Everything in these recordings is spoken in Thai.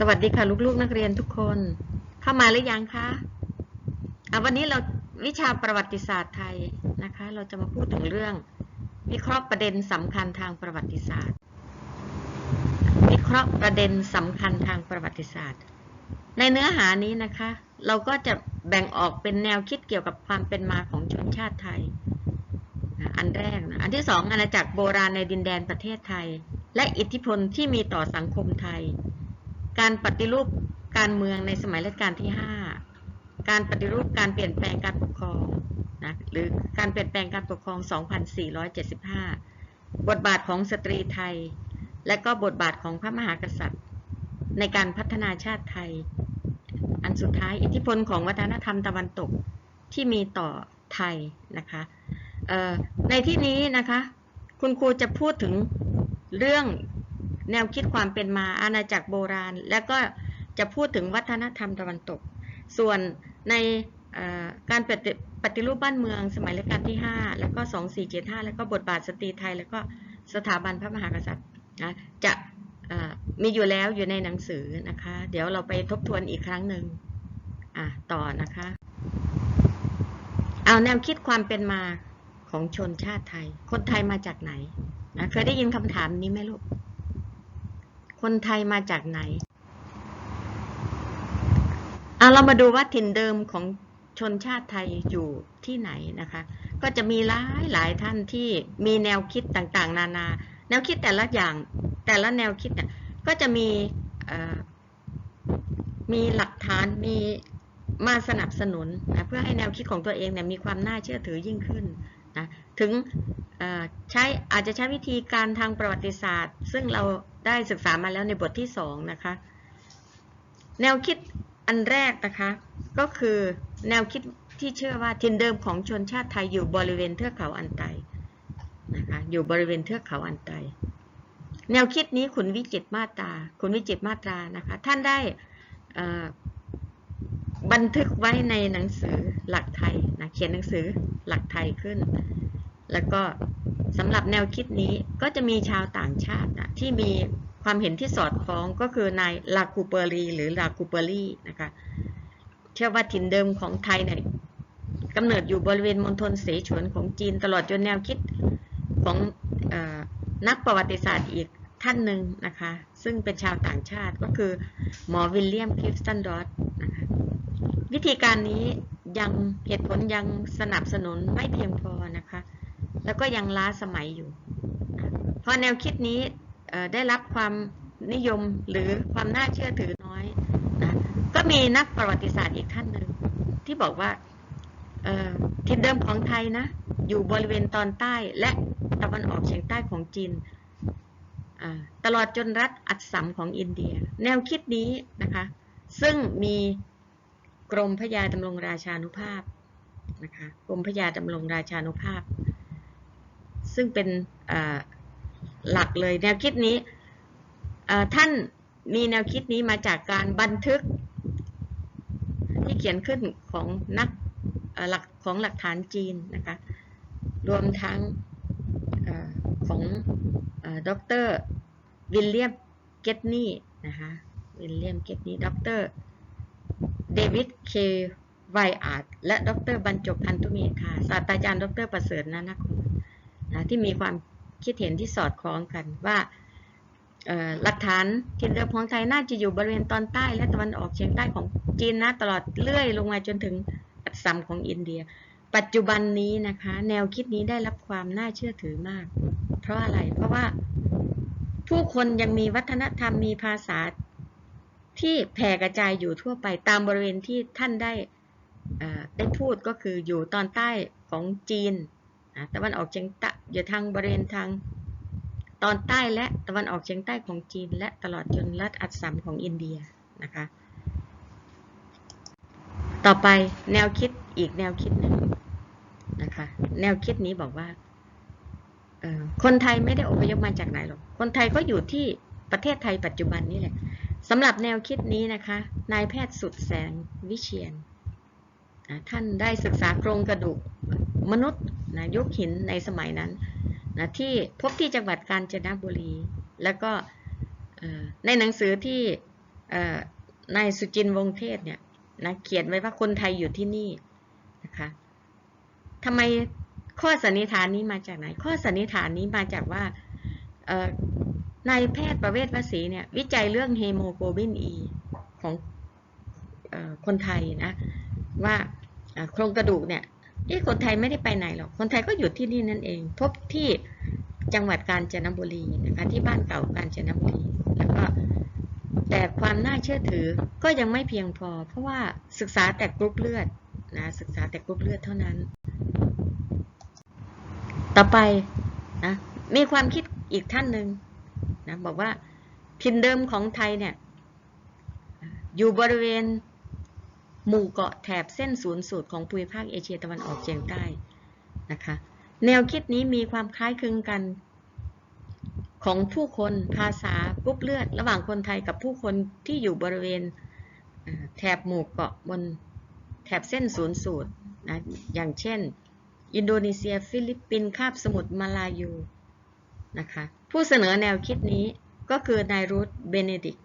สวัสดีค่ะลูกๆนักเรียนทุกคน เข้ามาหรือยังคะวันนี้เราวิชาประวัติศาสตร์ไทยนะคะ เราจะมาพูดถึงเรื่อง วิเคราะห์ประเด็นสำคัญทางประวัติศาสตร์ วิเคราะห์ประเด็นสำคัญทางประวัติศาสตร์ ในเนื้อหานี้นะคะ เราก็จะแบ่งออกเป็นแนวคิดเกี่ยวกับความเป็นมาของชนชาติไทย อันแรกนะอันที่สองอาณาจักรโบราณในดินแดนประเทศไทย และอิทธิพลที่มีต่อสังคมไทย การปฏิรูปการเมืองในสมัยรัชกาลที่ 5 การปฏิรูปการเปลี่ยนแปลงการปกครองนะหรือการเปลี่ยนแปลงการปกครอง 2475 บทบาทของสตรีไทย และก็บทบาทของพระมหากษัตริย์ ในการพัฒนาชาติไทย อันสุดท้ายอิทธิพลของวัฒนธรรมตะวันตกที่มีต่อไทยนะคะในที่นี้นะคะ คุณครูจะพูดถึงเรื่อง แนวคิดความเป็นมาอาณาจักรโบราณ แล้วก็จะพูดถึงวัฒนธรรมตะวันตก ส่วนในการปฏิปฏิรูปบ้านเมืองสมัยรัชกาลที่ 5 แล้วก็ 2475 แล้วก็บทบาทสตรีไทย แล้วก็สถาบันพระมหากษัตริย์นะจะมีอยู่แล้วอยู่ในหนังสือนะคะ เดี๋ยวเราไปทบทวนอีกครั้งหนึ่งต่อนะคะ เอาแนวคิดความเป็นมาของชนชาติไทย คนไทยมาจากไหนนะเคยได้ยินคำถามนี้ไหมลูก คนไทยมาจากไหนเอาเรามาดูว่าถิ่นเดิมของชนชาติไทยอยู่ที่ไหนนะคะ ก็จะมีหลายหลายท่านที่มีแนวคิดต่างๆ นานา แนวคิดแต่ละอย่างแต่ละแนวคิดเนี่ยก็จะมีมีหลักฐานมีมาสนับสนุนนะเพื่อให้แนวคิดของตัวเองเนี่ยมีความน่าเชื่อถือยิ่งขึ้นนะถึงใช้อาจจะใช้วิธีการทางประวัติศาสตร์ ซึ่งเรา ได้ศึกษามาแล้วในบทที่สองนะคะ แนวคิดอันแรกนะคะ ก็คือแนวคิดที่เชื่อว่าถิ่นเดิมของชนชาติไทยอยู่บริเวณเทือกเขาอันไตนะคะอยู่บริเวณเทือกเขาอันไต แนวคิดนี้คุณวิจิตมาตรา คุณวิจิตมาตรานะคะ ท่านได้บันทึกไว้ในหนังสือหลักไทยนะเขียนหนังสือหลักไทยขึ้น แล้วก็ สำหรับแนวคิดนี้ก็จะมีชาวต่างชาตินะที่มีความเห็นที่สอดคล้องก็คือนายลาคูเปอรีหรือลาคูเปอรีนะคะเชื่อว่าถิ่นเดิมของไทยเนี่ยกำเนิดอยู่บริเวณมณฑลเสฉวนของจีนตลอดจนแนวคิดของอนักประวัติศาสตร์อีกท่านหนึ่งนะคะ ซึ่งเป็นชาวต่างชาติก็คือหมอวิลเลียมคลิฟสตันดอตนะคะวิธีการนี้ยังเหตุผลยังสนับสนุนไม่เพียงพอ แล้วก็ยังล้าสมัยอยู่ เพราะแนวคิดนี้ได้รับความนิยมหรือความน่าเชื่อถือน้อยนะก็มีนักประวัติศาสตร์อีกท่านหนึ่งที่บอกว่าเอ่อทิศเดิมของไทยนะ อยู่บริเวณตอนใต้และตะวันออกเฉียงใต้ของจีนตลอดจนรัฐอัสสัมของอินเดีย แนวคิดนี้นะคะ ซึ่งมีกรมพระยาดำรงราชานุภาพนะคะกรมพระยาดำรงราชานุภาพ ซึ่งเป็นหลักเลยแนวคิดนี้ท่านมีแนวคิดนี้มาจากการบันทึก ที่เขียนขึ้นของนักหลักของหลักฐานจีนนะคะรวมทั้งอของด็อกเตอร์วิลเลียมเกตนีนะคะวิลเลียมเกตนีด็อกเตอร์เดวิดเคไวอาร์ดและดรบรรจบพันธุเมธาศาสตราจารย์ดรประเสริฐนานาคม นะที่มีความคิดเห็นที่สอดคล้องกันว่าหลักฐานถิ่นเดิมของไทยน่าจะอยู่บริเวณตอนใต้และตะวันออกเฉียงใต้ของจีนนะตลอดเลื่อยลงมาจนถึงอัสสัมของอินเดีย ปัจจุบันนี้นะคะ แนวคิดนี้ได้รับความน่าเชื่อถือมาก เพราะอะไรเพราะว่าผู้คนยังมีวัฒนธรรมมีภาษาที่แผ่กระจายอยู่ทั่วไปตามบริเวณที่ท่านได้ได้พูดก็คืออยู่ตอนใต้ของจีน ตะวันออกเฉียงใต้อยู่ทางบริเวณทางตอนใต้และตะวันออกเฉียงใต้ของจีน และตลอดจนรัฐอัสสัมของอินเดียนะคะ ต่อไปแนวคิดอีกแนวคิดหนึ่งนะคะ แนวคิดนี้บอกว่าคนไทยไม่ได้อพยพมาจากไหนหรอก คนไทยก็อยู่ที่ประเทศไทยปัจจุบันนี่แหละสำหรับแนวคิดนี้นะคะ นายแพทย์สุดแสงวิเชียน ท่านได้ศึกษาโครงกระดูกมนุษย์ นะยุคหินในสมัยนั้นนะที่พบที่จังหวัดกาญจนบุรี แล้วก็ในหนังสือที่นายสุจินวงศ์เทศเนี่ยนะเขียนไว้ว่าคนไทยอยู่ที่นี่นะคะทำไมข้อสันนิษฐานนี้มาจากไหน ข้อสันนิษฐานนี้มาจากว่านายแพทย์ประเวศวสีเนี่ยวิจัยเรื่องเฮโมโกลบิน E ของอคนไทยนะว่าโครงกระดูกเนี่ย เอ๊ะคนไทยไม่ได้ไปไหนหรอก คนไทยก็อยู่ที่นี่นั่นเอง พบที่จังหวัดกาญจนบุรีนะคะที่บ้านเก่ากาญจนบุรีแล้วก็แต่ความน่าเชื่อถือก็ยังไม่เพียงพอ เพราะว่าศึกษาแต่กรุ๊ปเลือดนะศึกษาแต่กรุ๊ปเลือดเท่านั้น ต่อไปนะมีความคิดอีกท่านหนึ่งนะบอกว่าพินเดิมของไทยเนี่ยอยู่บริเวณ หมู่เกาะแถบเส้นศูนย์สูตรของภูมิภาคเอเชียตะวันออกเฉียงใต้นะคะแนวคิดนี้มีความคล้ายคลึงกันของผู้คนภาษากรุ๊ปเลือด ระหว่างคนไทยกับผู้คนที่อยู่บริเวณแถบหมู่เกาะบนแถบเส้นศูนย์สูตรนะอย่างเช่น อินโดนีเซีย ฟิลิปปินส์คาบสมุทรมาลายูนะคะผู้เสนอแนวคิดนี้ก็คือนายรูธเบเนดิก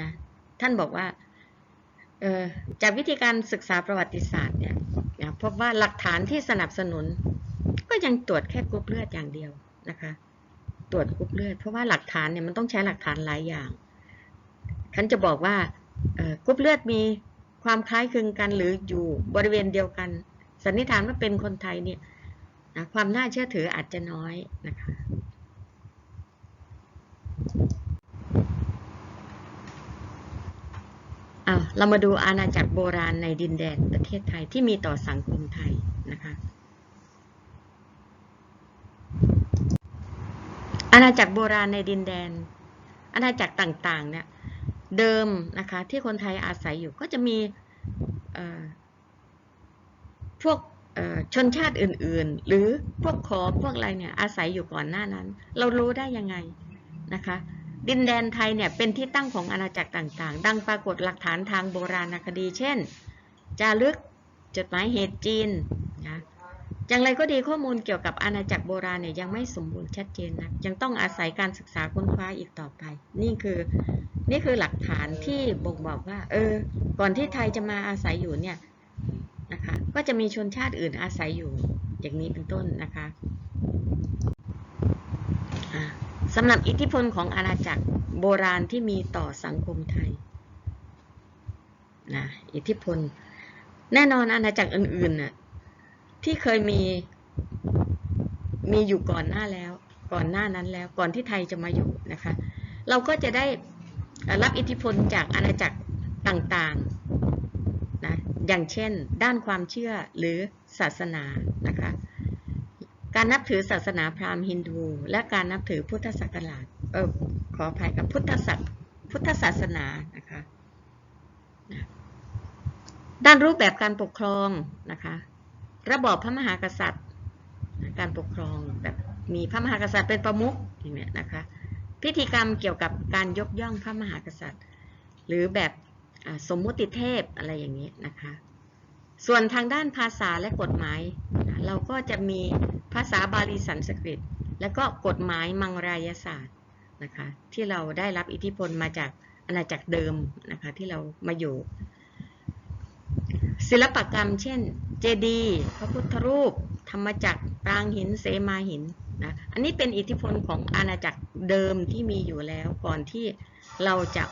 นะท่านบอกว่า จากวิธีการศึกษาประวัติศาสตร์เนี่ยพบว่าหลักฐานที่สนับสนุน ก็ยังตรวจแค่กรุ๊ปเลือดอย่างเดียวนะคะตรวจกรุ๊ปเลือดเพราะว่าหลักฐานเนี่ยมันต้องใช้หลักฐานหลายอย่างท่านจะบอกว่ากรุ๊ปเลือดมีความคล้ายคลึงกันหรืออยู่บริเวณเดียวกัน สันนิษฐานว่าเป็นคนไทยเนี่ยความน่าเชื่อถืออาจจะน้อยนะคะ เรามาดูอาณาจักรโบราณในดินแดนประเทศไทยที่มีต่อสังคมไทยนะคะอาณาจักรโบราณในดินแดน อาณาจักรต่างๆเนี่ยเดิมนะคะที่คนไทยอาศัยอยู่ก็จะมีพวกชนชาติอื่นๆ หรือพวกขอพวกอะไรเนี่ยอาศัยอยู่ก่อนหน้านั้น เรารู้ได้ยังไงนะคะ ดินแดนไทยเนี่ยเป็นที่ตั้งของอาณาจักรต่างๆ ดังปรากฏหลักฐานทางโบราณคดี เช่น จารึกจดหมายเหตุจีนนะอย่างไรก็ดีข้อมูลเกี่ยวกับอาณาจักรโบราณเนี่ยยังไม่สมบูรณ์ชัดเจนนะยังต้องอาศัยการศึกษาค้นคว้าอีกต่อไป นี่คือนี่คือหลักฐานที่บ่งบอกว่า เออ ก่อนที่ไทยจะมาอาศัยอยู่เนี่ยนะคะ ก็จะมีชนชาติอื่นอาศัยอยู่อย่างนี้เป็นต้นนะคะ สำหรับอิทธิพลของอาณาจักรโบราณที่มีต่อสังคมไทยนะอิทธิพล แน่นอนอาณาจักรอื่นๆน่ะที่เคยมีมีอยู่ก่อนหน้าแล้ว ก่อนหน้านั้นแล้ว ก่อนที่ไทยจะมาอยู่นะคะ เราก็จะได้รับอิทธิพลจากอาณาจักรต่างๆนะอย่างเช่น ด้านความเชื่อหรือศาสนานะคะ การนับถือศาสนาพราหมณ์ฮินดู และการนับถือพุทธศักราชเออขออภัยกับพุทธศาสพุทธศาสนานะคะด้านรูปแบบการปกครองนะคะระบอบพระมหากษัตริย์ การปกครองแบบมีพระมหากษัตริย์เป็นประมุขอย่างเนี้ยนะคะพิธีกรรมเกี่ยวกับการยกย่องพระมหากษัตริย์ หรือแบบสมมุติเทพอะไรอย่างนี้นะคะ ส่วนทางด้านภาษาและกฎหมาย เราก็จะมีภาษาบาลีสันสกฤต และก็กฎหมายมังรายศาสตร์นะคะที่เราได้รับอิทธิพลมาจากอาณาจักรเดิมนะคะที่เรามาอยู่ ศิลปกรรม เช่น เจดีย์พระพุทธรูป ธรรมจักรปรางหินเสมาหินนะอันนี้เป็นอิทธิพลของอาณาจักรเดิมที่มีอยู่แล้วก่อนที่เราจะ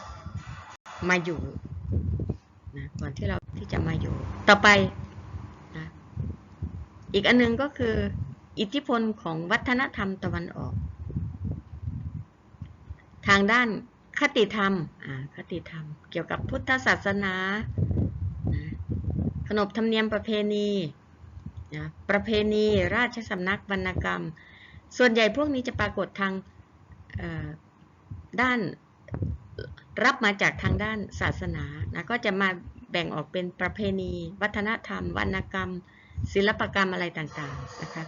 มาอยู่ ก่อนที่เราที่จะมาอยู่ ต่อไปนะอีกอันนึงก็คือ อิทธิพลของวัฒนธรรมตะวันออก ทางด้านคติธรรมคติธรรม เกี่ยวกับพุทธศาสนาขนบธรรมเนียมประเพณีนะประเพณีราชสำนักวรรณกรรม ส่วนใหญ่พวกนี้จะปรากฏทางด้าน รับมาจากทางด้านศาสนานะก็จะมาแบ่งออกเป็นประเพณี วัฒนธรรม วรรณกรรม ศิลปกรรมอะไรต่างๆนะคะ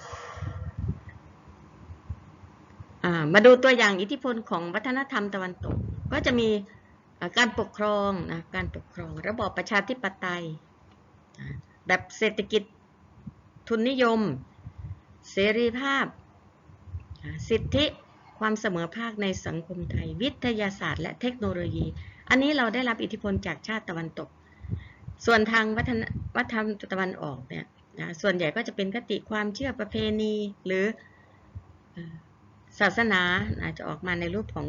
มาดูตัวอย่างอิทธิพลของวัฒนธรรมตะวันตก ก็จะมีการปกครองนะการปกครอง ระบอบประชาธิปไตย แบบเศรษฐกิจทุนนิยม เสรีภาพ สิทธิ ความเสมอภาคในสังคมไทย วิทยาศาสตร์และเทคโนโลยี อันนี้เราได้รับอิทธิพลจากชาติตะวันตก ส่วนทางวัฒนวัฒนธรรมตะวันออกเนี่ยนะส่วนใหญ่ก็จะเป็นคติความเชื่อประเพณีหรือศาสนาอาจจะออกมาในรูปของ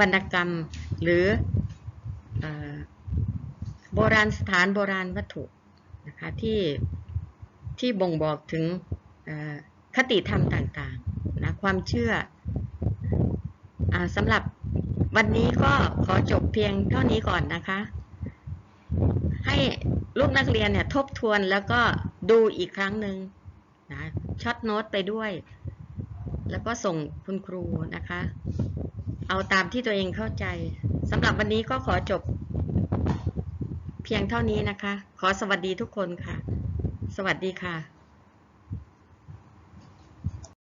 วรรณกรรม หรือโบราณสถานโบราณวัตถุนะคะที่ที่บ่งบอกถึงคติธรรมต่างๆ นะความเชื่ออสำหรับวันนี้ก็ขอจบเพียงเท่านี้ก่อนนะคะ ให้ลูกนักเรียนเนี่ยทบทวนแล้วก็ดูอีกครั้งหนึ่งนะช็อตโน้ตไปด้วย แล้วก็ส่งคุณครูนะคะ เอาตามที่ตัวเองเข้าใจสำหรับวันนี้ก็ขอจบ เพียงเท่านี้นะคะ ขอสวัสดีทุกคนค่ะ สวัสดีค่ะ